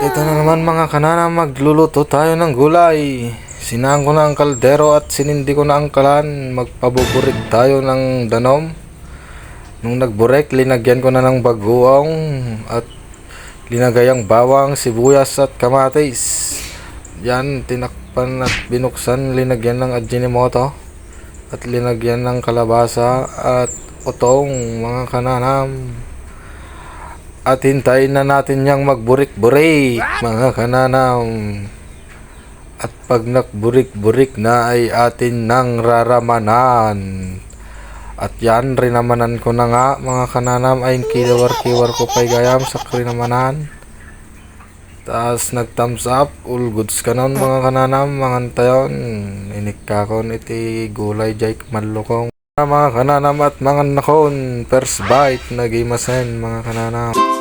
Ito na naman mga kanana, magluluto tayo ng gulay. Sinaan ko na ang kaldero at sinindi ko na ang kalan. Magpabuburik tayo ng danom. Nung nagburek, linagyan ko na ng bagoong at linagay ang bawang, sibuyas at kamatis. Yan, tinakpan at binuksan, linagyan ng ajinomoto at linagyan ng kalabasa at utong mga kananam. At hintayin na natin niyang magburik-burik, mga kananam. At pag nagburik-burik na ay atin nang raramanan. At yan, rinamanan ko na nga, mga kananam, ay kilawar-kiwar ko pa'y gayam sa krinamanan. Taas nag-thumbs up, all goods ka nun, mga kananam, mga tayon. Inikakon iti gulay jay malukong. Mga kananam at mga nakon, first bite, nagimasen, mga kananam.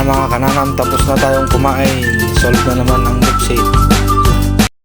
Na mga kananam, tapos na tayong kumain. Solve na naman ang booksit.